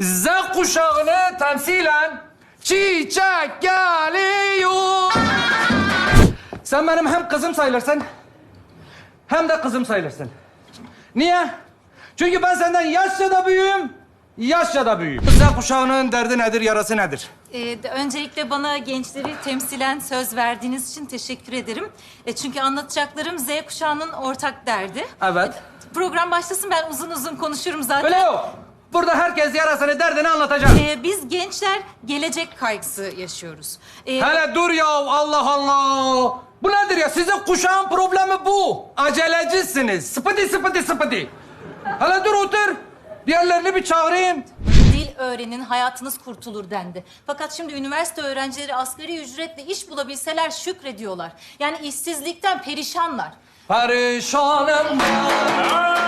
Z kuşağını temsilen çiçek geliyor. Sen benim hem kızım sayılırsın hem de kızım sayılırsın. Niye? Çünkü ben senden yaşça da büyüğüm, yaşça da büyüğüm. Z kuşağının derdi nedir, yarası nedir? Ee, de- öncelikle bana gençleri temsilen söz verdiğiniz için teşekkür ederim. E, çünkü anlatacaklarım Z kuşağının ortak derdi. Evet. E, program başlasın ben uzun uzun konuşurum zaten. Öyle yok. Burada herkes yarasını, derdini anlatacak. Ee, biz gençler gelecek kaygısı yaşıyoruz. Ee, Hele dur ya Allah Allah. Bu nedir ya? Sizin kuşağın problemi bu. Acelecisiniz. Sıpıdi sıpıdi sıpıdi. Hele dur otur. Diğerlerini bir çağırayım. Dil öğrenin, hayatınız kurtulur dendi. Fakat şimdi üniversite öğrencileri asgari ücretle iş bulabilseler şükrediyorlar. Yani işsizlikten perişanlar. Perişanım ben.